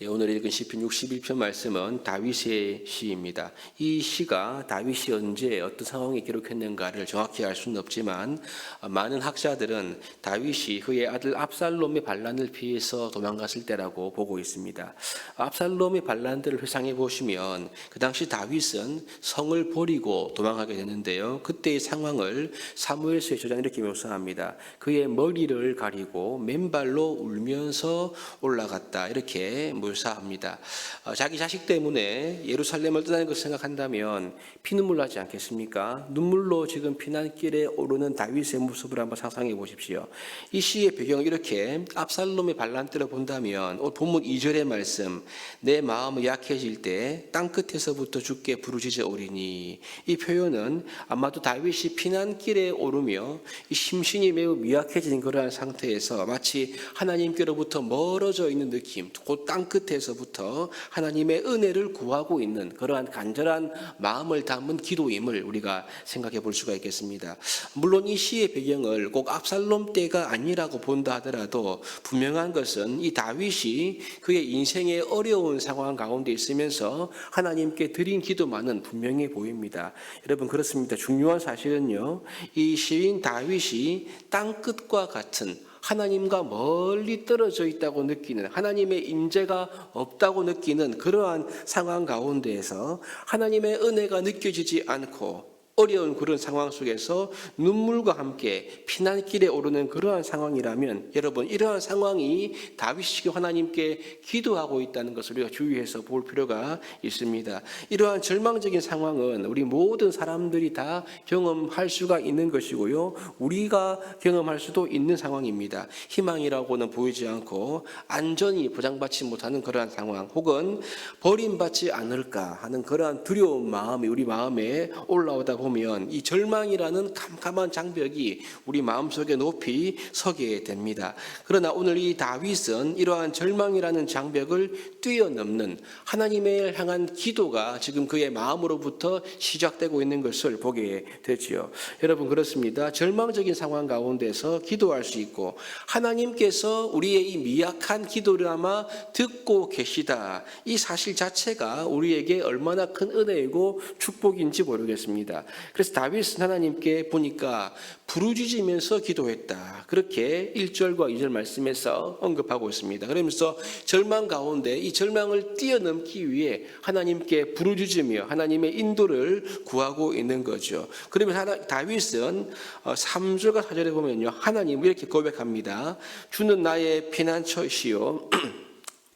예, 오늘 읽은 시편 61편 말씀은 다윗의 시입니다. 이 시가 다윗이 언제 어떤 상황에 기록했는가를 정확히 알 수는 없지만 어, 많은 학자들은 다윗이 그의 아들 압살롬의 반란을 피해서 도망갔을 때라고 보고 있습니다. 압살롬의 반란들을 회상해 보시면 그 당시 다윗은 성을 버리고 도망하게 되는데요. 그때의 상황을 사무엘서의 저장 이렇게 묘사합니다. 그의 머리를 가리고 맨발로 울면서 올라갔다 이렇게 묘사합니다. 어, 자기 자식 때문에 예루살렘을 떠나는 것을 생각한다면 피눈물 나지 않겠습니까? 눈물로 지금 피난길에 오르는 다윗의 모습을 한번 상상해 보십시오. 이 시의 배경을 이렇게 압살롬의 반란대로 본다면 오늘 본문 2절의 말씀 내 마음이 약해질 때 땅끝에서부터 죽게 부르짖어 오리니 이 표현은 아마도 다윗이 피난길에 오르며 이 심신이 매우 미약해진 그러한 상태에서 마치 하나님께로부터 멀어져 있는 느낌 곧 땅끝 에서부터 하나님의 은혜를 구하고 있는 그러한 간절한 마음을 담은 기도임을 우리가 생각해 볼 수가 있겠습니다. 물론 이 시의 배경을 꼭 압살롬 때가 아니라고 본다 하더라도 분명한 것은 이 다윗이 그의 인생의 어려운 상황 가운데 있으면서 하나님께 드린 기도만은 분명해 보입니다. 여러분 그렇습니다. 중요한 사실은요. 이 시인 다윗이 땅 끝과 같은 하나님과 멀리 떨어져 있다고 느끼는 하나님의 임재가 없다고 느끼는 그러한 상황 가운데에서 하나님의 은혜가 느껴지지 않고 어려운 그런 상황 속에서 눈물과 함께 피난길에 오르는 그러한 상황이라면 여러분 이러한 상황이 다윗이 하나님께 기도하고 있다는 것을 우리가 주의해서 볼 필요가 있습니다. 이러한 절망적인 상황은 우리 모든 사람들이 다 경험할 수가 있는 것이고요. 우리가 경험할 수도 있는 상황입니다. 희망이라고는 보이지 않고 안전이 보장받지 못하는 그러한 상황 혹은 버림받지 않을까 하는 그러한 두려운 마음이 우리 마음에 올라오다 보면 이 절망이라는 캄캄한 장벽이 우리 마음속에 높이 서게 됩니다. 그러나 오늘 이 다윗은 이러한 절망이라는 장벽을 뛰어넘는 하나님을 향한 기도가 지금 그의 마음으로부터 시작되고 있는 것을 보게 되지요. 여러분 그렇습니다. 절망적인 상황 가운데서 기도할 수 있고 하나님께서 우리의 이 미약한 기도를 아마 듣고 계시다. 이 사실 자체가 우리에게 얼마나 큰 은혜이고 축복인지 모르겠습니다. 그래서 다윗은 하나님께 보니까 부르짖으면서 기도했다. 그렇게 1절과 2절 말씀에서 언급하고 있습니다. 그러면서 절망 가운데 이 절망을 뛰어넘기 위해 하나님께 부르짖으며 하나님의 인도를 구하고 있는 거죠. 그러면 다윗은 3절과 4절에 보면요. 하나님 이렇게 고백합니다. 주는 나의 피난처시요.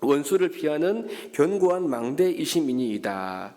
원수를 피하는 견고한 망대이심이니이다.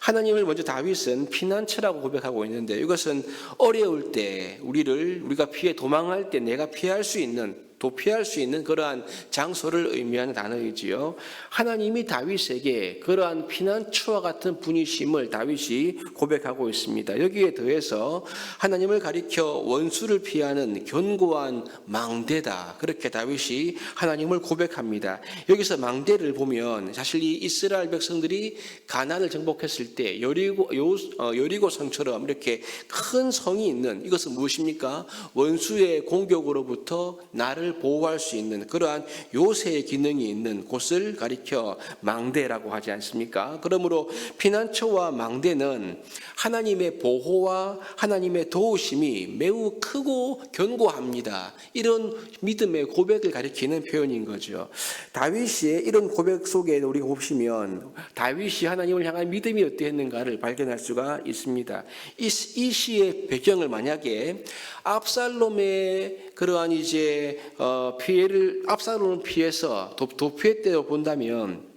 하나님을 먼저 다윗은 피난처라고 고백하고 있는데 이것은 어려울 때 우리를 우리가 피해 도망할 때 내가 피할 수 있는 도피할 수 있는 그러한 장소를 의미하는 단어이지요. 하나님이 다윗에게 그러한 피난처와 같은 분이심을 다윗이 고백하고 있습니다. 여기에 더해서 하나님을 가리켜 원수를 피하는 견고한 망대다. 그렇게 다윗이 하나님을 고백합니다. 여기서 망대를 보면 사실 이 이스라엘 백성들이 가난을 정복했을 때 여리고 요, 어, 여리고 성처럼 이렇게 큰 성이 있는 이것은 무엇입니까? 원수의 공격으로부터 나를 보호할 수 있는 그러한 요새의 기능이 있는 곳을 가리켜 망대라고 하지 않습니까? 그러므로 피난처와 망대는 하나님의 보호와 하나님의 도우심이 매우 크고 견고합니다. 이런 믿음의 고백을 가리키는 표현인 거죠. 다윗의 이런 고백 속에 우리가 보시면 다윗이 하나님을 향한 믿음이 어떠했는가를 발견할 수가 있습니다. 이, 이 시의 배경을 만약에 압살롬의 그러한 이제 어, 피해를 압살롬을 피해서 도, 도피했대요 본다면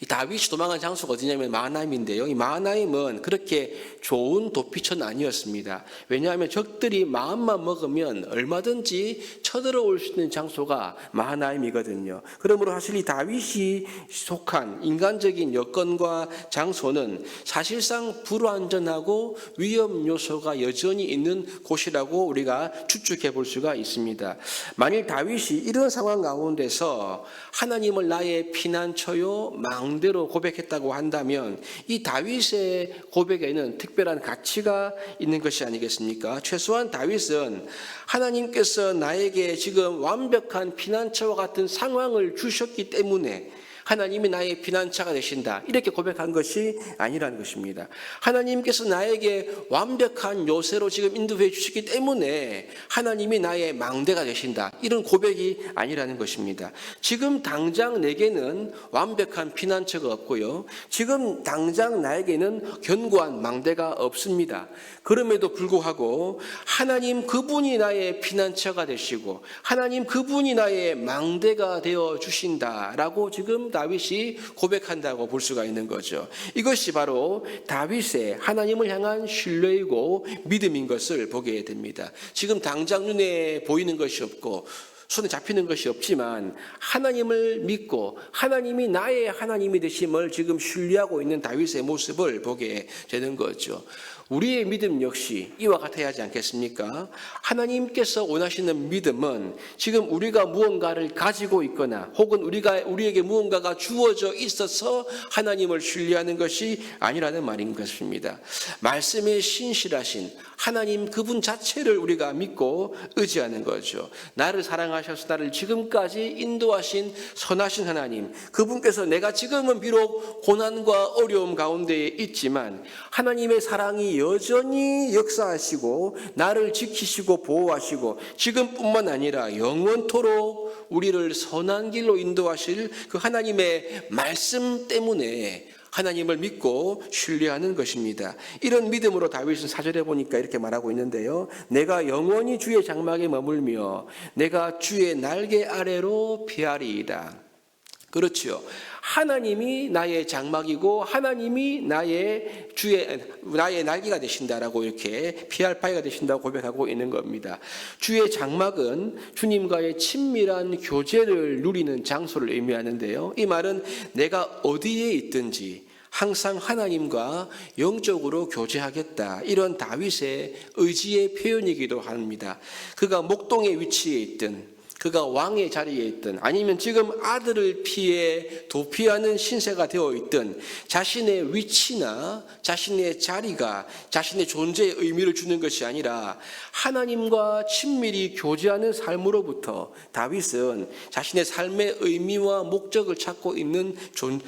이 다윗이 도망간 장소가 어디냐면 마하나임인데요. 이 마하나임은 그렇게 좋은 도피처는 아니었습니다. 왜냐하면 적들이 마음만 먹으면 얼마든지 쳐들어올 수 있는 장소가 마하나임이거든요. 그러므로 사실 이 다윗이 속한 인간적인 여건과 장소는 사실상 불완전하고 위험 요소가 여전히 있는 곳이라고 우리가 추측해 볼 수가 있습니다. 만일 다윗이 이런 상황 가운데서 하나님을 나의 피난처요 망대로 고백했다고 한다면 이 다윗의 고백에는 특별한 가치가 있는 것이 아니겠습니까? 최소한 다윗은 하나님께서 나에게 지금 완벽한 피난처와 같은 상황을 주셨기 때문에 하나님이 나의 피난처가 되신다. 이렇게 고백한 것이 아니라는 것입니다. 하나님께서 나에게 완벽한 요새로 지금 인도해 주시기 때문에 하나님이 나의 망대가 되신다. 이런 고백이 아니라는 것입니다. 지금 당장 내게는 완벽한 피난처가 없고요. 지금 당장 나에게는 견고한 망대가 없습니다. 그럼에도 불구하고 하나님 그분이 나의 피난처가 되시고 하나님 그분이 나의 망대가 되어 주신다라고 지금 다윗이 고백한다고 볼 수가 있는 거죠. 이것이 바로 다윗의 하나님을 향한 신뢰이고 믿음인 것을 보게 됩니다. 지금 당장 눈에 보이는 것이 없고 손에 잡히는 것이 없지만 하나님을 믿고 하나님이 나의 하나님이 되심을 지금 신뢰하고 있는 다윗의 모습을 보게 되는 거죠. 우리의 믿음 역시 이와 같아야 하지 않겠습니까? 하나님께서 원하시는 믿음은 지금 우리가 무언가를 가지고 있거나 혹은 우리가 우리에게 무언가가 주어져 있어서 하나님을 신뢰하는 것이 아니라는 말인 것입니다. 말씀에 신실하신 하나님 그분 자체를 우리가 믿고 의지하는 거죠. 나를 사랑하셔서 나를 지금까지 인도하신 선하신 하나님, 그분께서 내가 지금은 비록 고난과 어려움 가운데 있지만 하나님의 사랑이 여전히 역사하시고 나를 지키시고 보호하시고 지금뿐만 아니라 영원토록 우리를 선한 길로 인도하실 그 하나님의 말씀 때문에 하나님을 믿고 신뢰하는 것입니다. 이런 믿음으로 다윗은 사절에 보니까 이렇게 말하고 있는데요. 내가 영원히 주의 장막에 머물며 내가 주의 날개 아래로 피하리이다. 그렇지요. 하나님이 나의 장막이고 하나님이 나의 주의 나의 날개가 되신다라고 이렇게 피할 바위가 되신다고 고백하고 있는 겁니다. 주의 장막은 주님과의 친밀한 교제를 누리는 장소를 의미하는데요. 이 말은 내가 어디에 있든지 항상 하나님과 영적으로 교제하겠다. 이런 다윗의 의지의 표현이기도 합니다. 그가 목동에 위치해 있든 그가 왕의 자리에 있든 아니면 지금 아들을 피해 도피하는 신세가 되어 있든 자신의 위치나 자신의 자리가 자신의 존재의 의미를 주는 것이 아니라 하나님과 친밀히 교제하는 삶으로부터 다윗은 자신의 삶의 의미와 목적을 찾고 있는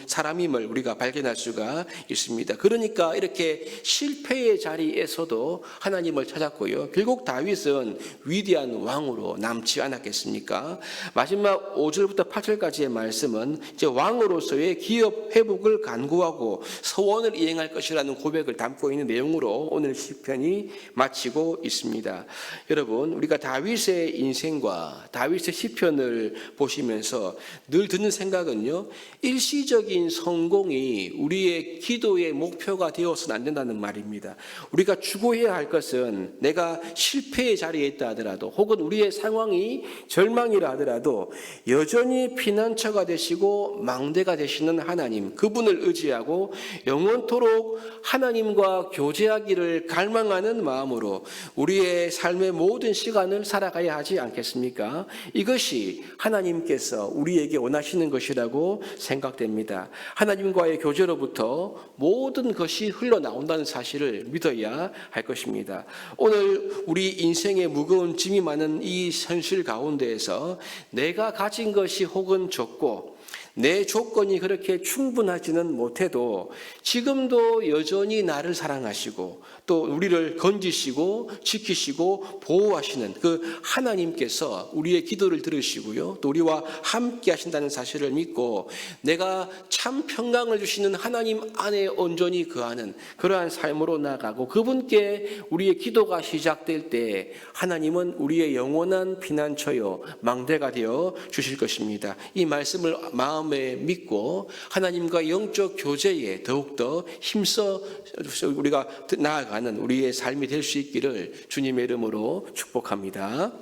사람임을 우리가 발견할 수가 있습니다. 그러니까 이렇게 실패의 자리에서도 하나님을 찾았고요. 결국 다윗은 위대한 왕으로 남지 않았겠습니까? 마지막 5절부터 8절까지의 말씀은 이제 왕으로서의 기업 회복을 간구하고 서원을 이행할 것이라는 고백을 담고 있는 내용으로 오늘 시편이 마치고 있습니다. 여러분, 우리가 다윗의 인생과 다윗의 시편을 보시면서 늘 드는 생각은요. 일시적인 성공이 우리의 기도의 목표가 되어서는 안 된다는 말입니다. 우리가 추구해야 할 것은 내가 실패의 자리에 있다 하더라도 혹은 우리의 상황이 절망이라 하더라도 여전히 피난처가 되시고 망대가 되시는 하나님 그분을 의지하고 영원토록 하나님과 교제하기를 갈망하는 마음으로 우리의 삶의 모든 시간을 살아가야 하지 않겠습니까? 이것이 하나님께서 우리에게 원하시는 것이라고 생각됩니다. 하나님과의 교제로부터 모든 것이 흘러나온다는 사실을 믿어야 할 것입니다. 오늘 우리 인생의 무거운 짐이 많은 이 현실 가운데 에서 내가 가진 것이 혹은 적고 내 조건이 그렇게 충분하지는 못해도 지금도 여전히 나를 사랑하시고 또 우리를 건지시고 지키시고 보호하시는 그 하나님께서 우리의 기도를 들으시고요. 또 우리와 함께 하신다는 사실을 믿고 내가 참 평강을 주시는 하나님 안에 온전히 거하는 그러한 삶으로 나가고 그분께 우리의 기도가 시작될 때 하나님은 우리의 영원한 피난처요 망대가 되어 주실 것입니다. 이 말씀을 마음에 믿고 하나님과 영적 교제에 더욱더 힘써 우리가 나아가는 우리의 삶이 될 수 있기를 주님의 이름으로 축복합니다.